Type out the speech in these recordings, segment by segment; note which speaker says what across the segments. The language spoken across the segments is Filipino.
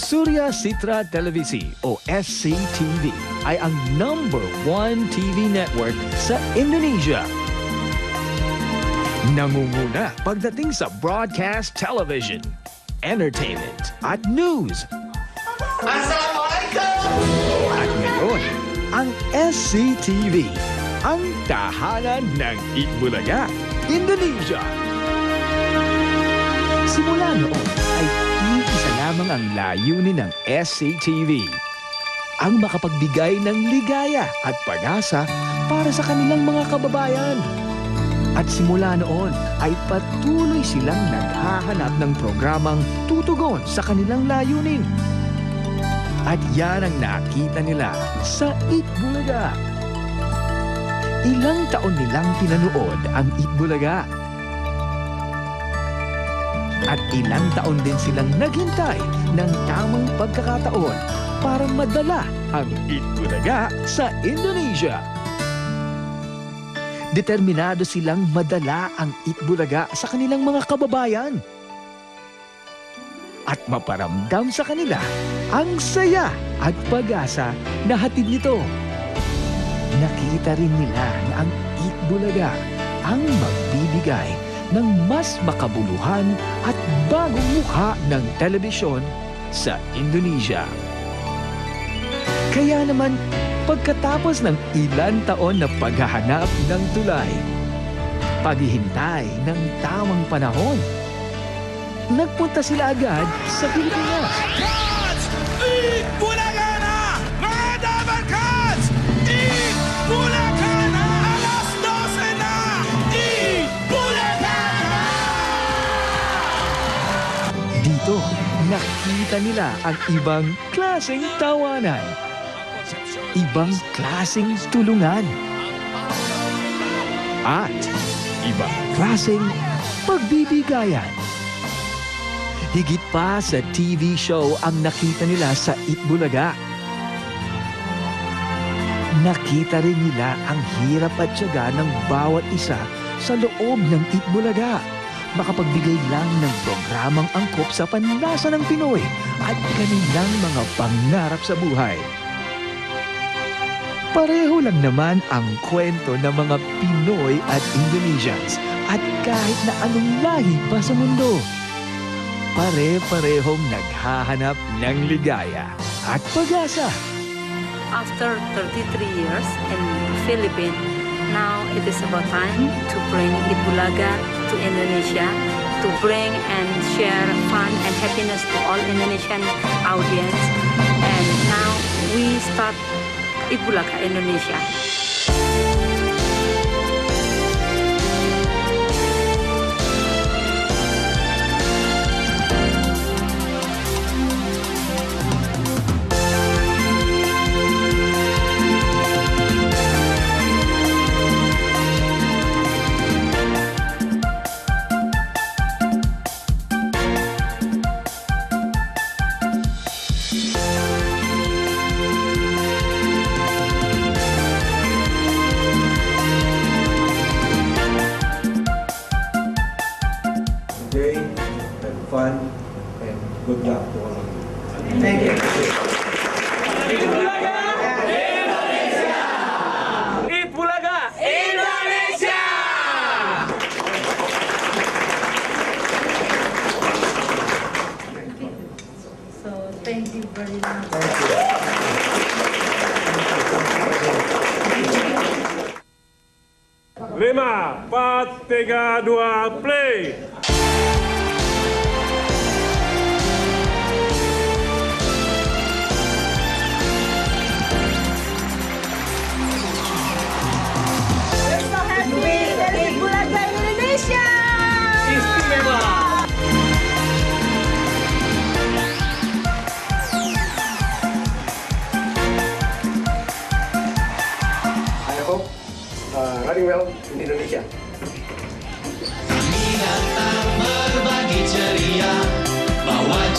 Speaker 1: Surya Citra Televisi o SCTV ay ang number one TV network sa Indonesia. Nangunguna pagdating sa broadcast television, entertainment at news. At ngayon, ang SCTV, ang tahanan ng Itbulaga, Indonesia. Simula noon ay lamang ang layunin ng SCTV. Ang makapagbigay ng ligaya at pag-asa para sa kanilang mga kababayan. At simula noon ay patuloy silang naghahanap ng programang tutugon sa kanilang layunin. At yan ang nakita nila sa Itbulaga. Ilang taon nilang pinanood ang Itbulaga. At ilang taon din silang naghintay ng tamang pagkakataon para madala ang Itbulaga sa Indonesia. Determinado silang madala ang Itbulaga sa kanilang mga kababayan. At maparamdam sa kanila ang saya at pag-asa na hatid nito. Nakita rin nila na ang Itbulaga ang magbibigay ng mas makabuluhan at bagong mukha ng telebisyon sa Indonesia. Kaya naman, pagkatapos ng ilan taon na paghahanap ng tulay, paghihintay ng tamang panahon, nagpunta sila agad sa Pilipinas. Nakita nila ang ibang klaseng tawanan, ibang klaseng tulungan, at ibang klaseng pagbibigayan. Higit pa sa TV show ang nakita nila sa Itbulaga. Nakita rin nila ang hirap at tiyaga ng bawat isa sa loob ng Itbulaga. Makapagbigay lang ng programang angkop sa panlasa ng Pinoy at kanilang mga pangarap sa buhay. Pareho lang naman ang kwento ng mga Pinoy at Indonesians at kahit na anong lahi pa sa mundo. Pare-parehong naghahanap ng ligaya at pag-asa.
Speaker 2: after 33 years in Philippines, now it is about time to bring Itbulaga to Indonesia, to bring and share fun and happiness to all Indonesian audience. And now we start Itbulaga Indonesia.
Speaker 3: Ibu
Speaker 4: Laga Indonesia.
Speaker 2: Ibu
Speaker 5: Laga Indonesia.
Speaker 6: Lima, empat, tiga, dua, play.
Speaker 3: di Indonesia.
Speaker 7: Berbagi ceria, duit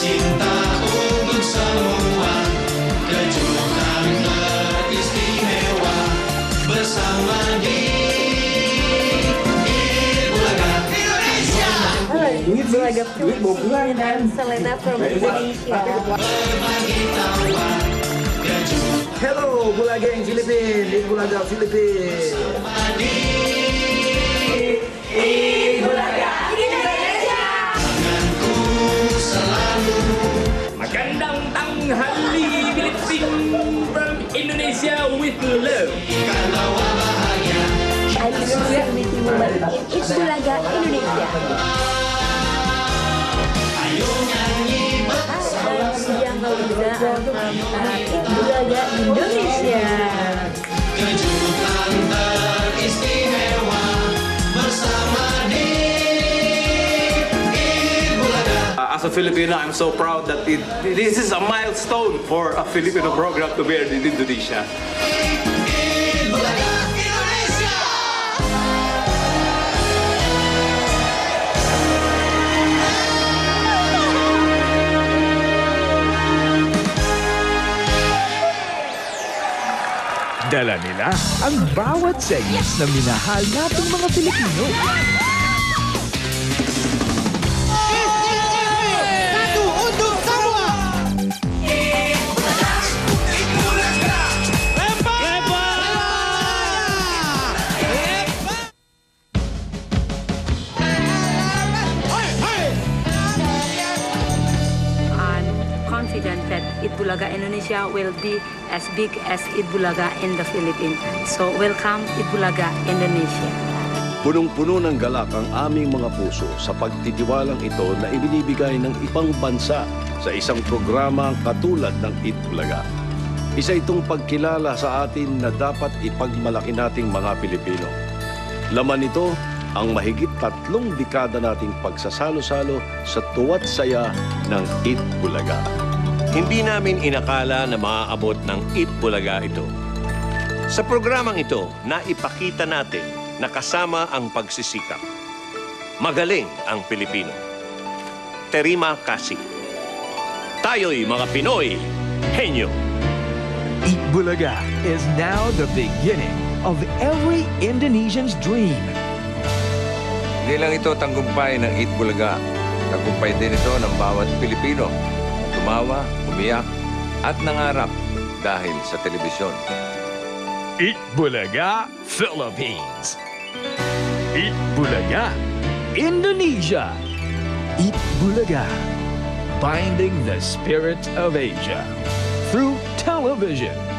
Speaker 3: duit bawa pulang kan? Selena from Indonesia.
Speaker 5: Berbagi tawa Hello, Bulageng Philippines! Eat Bulaga Philippines!
Speaker 4: Magandang tanghali, Philippines from Indonesia with love.
Speaker 3: I'm Indonesia with woman in Eat Bulaga, Indonesia. From uh, Indonesia.
Speaker 8: As a Filipino, I'm so proud that it, this is a milestone for a Filipino program to be in Indonesia.
Speaker 1: Dala nila ang bawat segments na minahal nating mga Pilipino.
Speaker 2: I'm confident that Indonesia will be as big as Itbulaga in the Philippines. So welcome Itbulaga Indonesia.
Speaker 9: Punong-puno ng galak ang aming mga puso sa pagtitiwalang ito na ibinibigay ng ibang bansa sa isang programang katulad ng Itbulaga. Isa itong pagkilala sa atin na dapat ipagmalaki nating mga Pilipino. Laman nito ang mahigit tatlong dekada nating pagsasalo-salo sa tuwat saya ng Itbulaga.
Speaker 10: Hindi namin inakala na maaabot ng Eat Bulaga ito. Sa programang ito, naipakita natin na kasama ang pagsisikap. Magaling ang Pilipino. Terima kasih. Tayo'y mga Pinoy, henyo.
Speaker 1: Eat Bulaga is now the beginning of every Indonesian's dream.
Speaker 11: Hindi lang ito tanggumpay ng Eat Bulaga. Tagumpay din ito ng bawat Pilipino. Tumawa, umiyak, at nangarap dahil sa telebisyon.
Speaker 1: Eat Bulaga, Philippines. Eat Bulaga, Indonesia. Eat Bulaga, binding the spirit of Asia through television.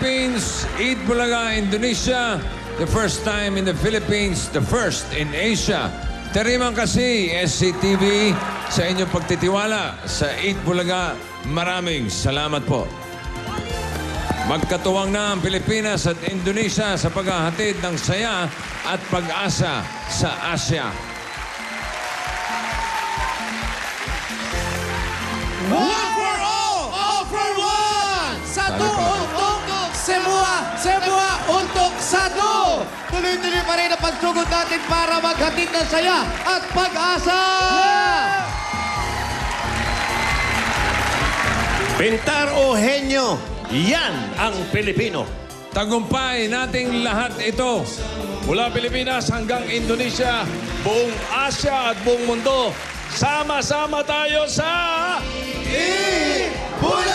Speaker 11: Philippines, Eat Bulaga, Indonesia. The first time in the Philippines, the first in Asia. Teriman kasi, SCTV, sa inyong pagtitiwala sa Eat Bulaga. Maraming salamat po. Magkatuwang na ang Pilipinas at Indonesia sa paghahatid ng saya at pag-asa sa Asia.
Speaker 7: One for all, all for one! Satu untuk Tuloy-tuloy pa rin ang pagsugod natin para maghatid ng saya at pag-asa!
Speaker 10: Pintar o henyo, yan ang Pilipino.
Speaker 11: Tagumpay nating lahat ito.
Speaker 6: Mula Pilipinas hanggang Indonesia, buong Asia at buong mundo, sama-sama tayo sa...
Speaker 7: Bulaga!